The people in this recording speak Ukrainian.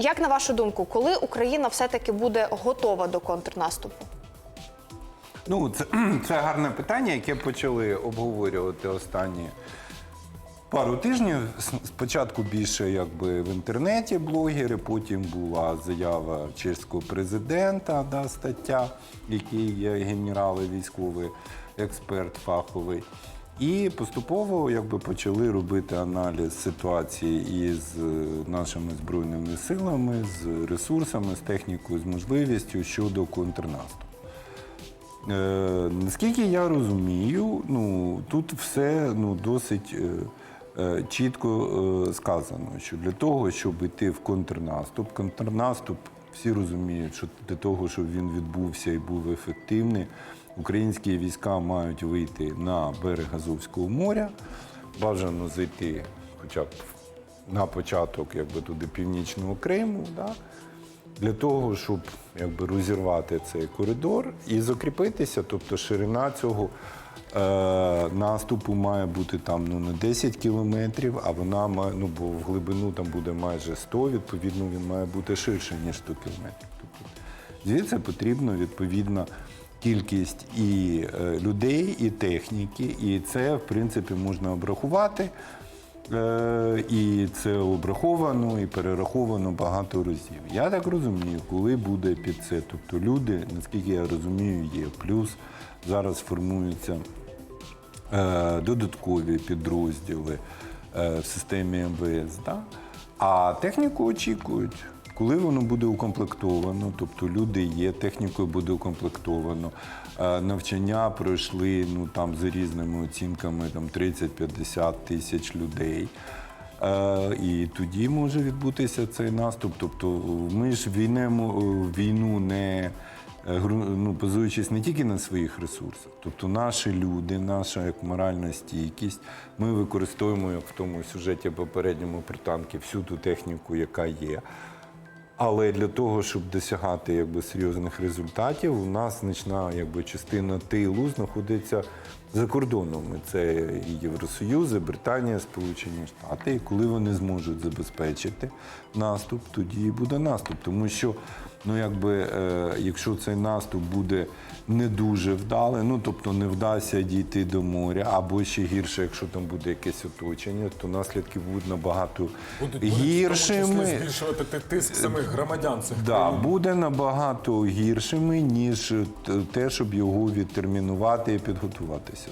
як на вашу думку, коли Україна все-таки буде готова до контрнаступу? Ну, це, це гарне питання, яке почали обговорювати останні пару тижнів. Спочатку більше якби в інтернеті блогери, потім була заява чеського президента, да, стаття, який є генерал військовий експерт фаховий. І поступово якби почали робити аналіз ситуації із е, нашими збройними силами, з ресурсами, з технікою, з можливістю щодо контрнаступу. Е, наскільки я розумію, ну тут все ну, досить е, е, чітко е, сказано, що для того, щоб йти в контрнаступ, контрнаступ всі розуміють, що для того, щоб він відбувся і був ефективний, українські війська мають вийти на берег Азовського моря, бажано зайти хоча б на початок якби, туди північного Криму. Да? Для того, щоб якби розірвати цей коридор і закріпитися, тобто ширина цього е, наступу має бути там ну не 10 кілометрів, а вона має, ну бо в глибину там буде майже 100, відповідно він має бути ширше, ніж 100 кілометрів. Тобто звідси потрібна відповідна кількість і е, людей, і техніки, і це в принципі можна обрахувати. Е, І це обраховано і перераховано багато разів. Я так розумію, коли буде під це. Тобто люди, наскільки я розумію, є. Плюс зараз формуються е, додаткові підрозділи е, в системі МВС. Да? А техніку очікують. Коли воно буде укомплектовано, тобто люди є, технікою буде укомплектовано, е, навчання пройшли ну, там, за різними оцінками там, 30-50 тисяч людей. Е, І тоді може відбутися цей наступ. Тобто ми ж війнемо війну не е, ну, базуючись не тільки на своїх ресурсах. Тобто наші люди, наша як моральна стійкість, ми використовуємо як в тому сюжеті попередньому про танки всю ту техніку, яка є. Але для того, щоб досягати якби, серйозних результатів, у нас значна якби, частина тилу знаходиться за кордоном. Це і Євросоюз, і Британія, Сполучені Штати. І коли вони зможуть забезпечити наступ, тоді і буде наступ. Тому що, ну, якби, е, якщо цей наступ буде не дуже вдалий, ну тобто не вдасться дійти до моря, або ще гірше, якщо там буде якесь оточення, то наслідки будуть набагато Будуть, гіршими. будуть в тому числі збільшувати ти- тиск самих громадян цих Да, країн. буде набагато гіршими, ніж те, щоб його відтермінувати і підготуватися.